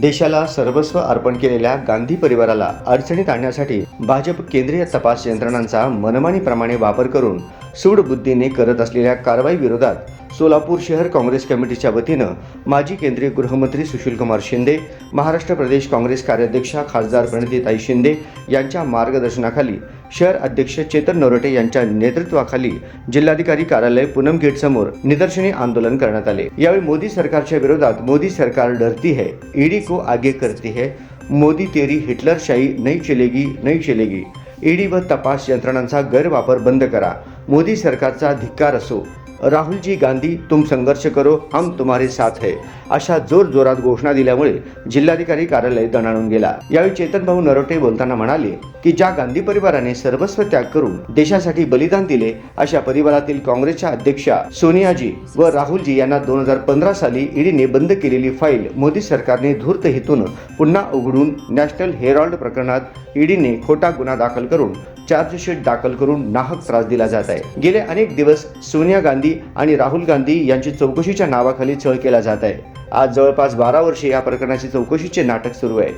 देशाला सर्वस्व अर्पण केलेल्या गांधी परिवाराला अडचणीत आणण्यासाठी भाजप केंद्रीय तपास यंत्रणांचा मनमानीप्रमाणे वापर करून सूडबुद्धीने करत असलेल्या कारवाई विरोधात सोलापूर शहर काँग्रेस कमिटीच्या वतीनं माजी केंद्रीय गृहमंत्री सुशीलकुमार शिंदे महाराष्ट्र प्रदेश काँग्रेस कार्याध्यक्षा खासदार प्रणितीताई शिंदे यांच्या मार्गदर्शनाखाली शहर अध्यक्ष चेतन नरोटे यांच्या नेतृत्वाखाली जिल्हाधिकारी कार्यालय पूनम गेट समोर निदर्शनी आंदोलन करण्यात आले. यावेळी मोदी सरकारच्या विरोधात मोदी सरकार डरती है ईडी को आगे करती है मोदी तेरी हिटलरशाही नाही चलेगी नाही चलेगी. ईडी व तपास यंत्रणांचा गैरवापर बंद करा. मोदी सरकारचा धिक्कार असो. राहुलजी गांधी तुम संघर्ष करो हम तुम्हारे साथ है. अशा जोर जोरात घोषणा दिल्यामुळे जिल्हाधिकारी कार्यालय दणाणून गेला. यावेळी चेतन भाऊ नरोटे बोलताना म्हणाले की ज्या गांधी परिवाराने सर्वस्व त्याग करून देशासाठी बलिदान दिले अशा परिवारातील काँग्रेसच्या अध्यक्षा सोनियाजी व राहुलजी यांना दोन हजार पंधरा साली ईडीने बंद केलेली फाईल मोदी सरकारने धूर्त हेतून पुन्हा उघडून नॅशनल हेरॉल्ड प्रकरणात ईडीने खोटा गुन्हा दाखल करून चार्जशीट दाखल करून नाहक त्रास दिला जात आहे. गेले अनेक दिवस सोनिया गांधी आणि राहुल गांधी यांची चौकशीच्या नावाखाली छळ केला जात आहे. आज जवळपास बारा वर्षे या प्रकरणाची चौकशीचे नाटक सुरू आहे.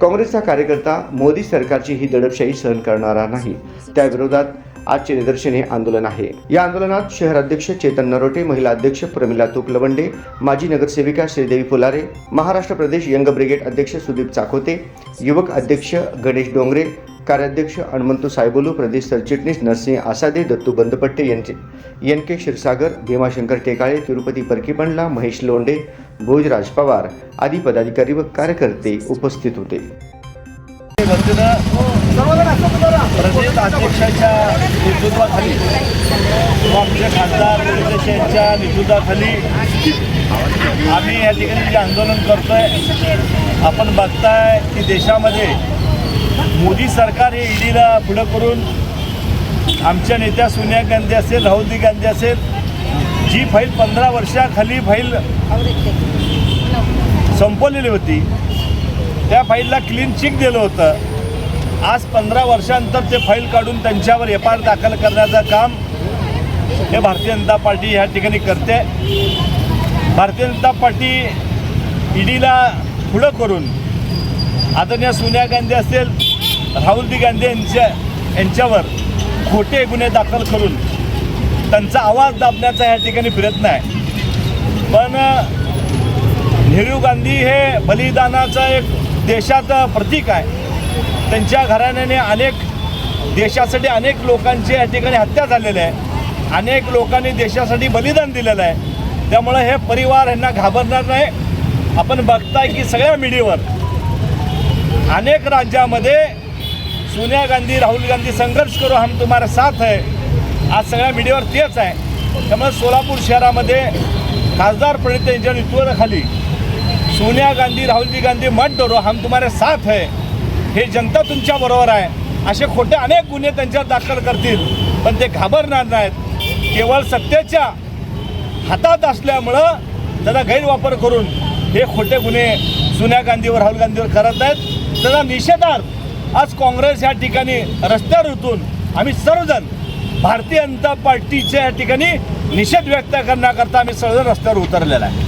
काँग्रेसचा कार्यकर्ता मोदी सरकारची ही दडपशाही सहन करणारा नाही. त्याविरोधात आजचे निदर्शन हे आंदोलन आहे. या आंदोलनात शहराध्यक्ष चेतन नरोटे महिला अध्यक्ष प्रमिला तुपलवंडे माजी नगरसेविका श्रीदेवी फुलारे महाराष्ट्र प्रदेश यंग ब्रिगेड अध्यक्ष सुदीप चाकोते युवक अध्यक्ष गणेश डोंगरे कार्याध्यक्ष हनुमंतू सायबोलू प्रदेश सरचिटणीस नरसिंह आसादे दत्तू बंदपट्टे यांचे. एन के क्षीरसागर भीमाशंकर टेकाळे तिरुपती परकीपंडला महेश लोंडे भोजराज पवार आदी पदाधिकारी व कार्यकर्ते उपस्थित होते. प्रदेश अध्यक्षाच्या नेतृत्वाखाली आमचे खासदार यांच्या नेतृत्वाखाली आम्ही या ठिकाणी जे आंदोलन करतोय आपण बघताय की देशामध्ये मोदी सरकार हे ईडीला पुढं करून आमच्या नेत्या सोनिया गांधी असेल राहुल गांधी असेल जी फाईल पंधरा वर्षाखाली फाईल संपवलेली होती त्या फाईलला क्लीन चिक दिलं होतं. आज पंधरा वर्षानंतर ते फाईल काढून त्यांच्यावर एफ आय आर दाखल करण्याचं काम हे भारतीय जनता पार्टी ह्या ठिकाणी करते. भारतीय जनता पार्टी ईडीला पुढं करून आदरणीय सोनिया गांधी असेल राहुलजी गांधी यांच्या यांच्यावर खोटे गुन्हे दाखल करून त्यांचा आवाज दाबण्याचा या ठिकाणी प्रयत्न आहे. पण नेहरू गांधी हे बलिदानाचं एक देशाचं प्रतीक आहे. त्यांच्या घराण्याने अनेक देशासाठी अनेक लोकांची या ठिकाणी हत्या झालेली आहे. अनेक लोकांनी देशासाठी बलिदान दिलेलं आहे. त्यामुळं हे परिवार यांना घाबरणार नाही. आपण बघताय की सगळ्या मीडियावर अनेक राज्यामध्ये सोनिया गांधी राहुल गांधी संघर्ष करो हम तुम्हारा साथ है. आज सगळ्या मीडियावर तेच आहे. त्यामुळे सोलापूर शहरामध्ये खासदार प्रणित यांच्या नेतृत्वाखाली सोनिया गांधी राहुलजी गांधी मत धरो हम तुम्हारे साथ है. हे जनता तुमच्या बरोबर आहे. असे खोटे अनेक गुन्हे त्यांच्यावर दाखल करतील. पण ते घाबरणार नाहीत. केवळ सत्तेच्या हातात असल्यामुळं त्याचा गैरवापर करून हे खोटे गुन्हे सोनिया गांधीवर राहुल गांधीवर करत आहेत त्याचा निषेधार्थ आज काँग्रेस या ठिकाणी रस्त्यावर उतरून आम्ही सर्वजण भारतीय जनता पार्टीच्या या ठिकाणी निषेध व्यक्त करण्याकरता आम्ही सर्वजण रस्त्यावर उतरलेला आहे.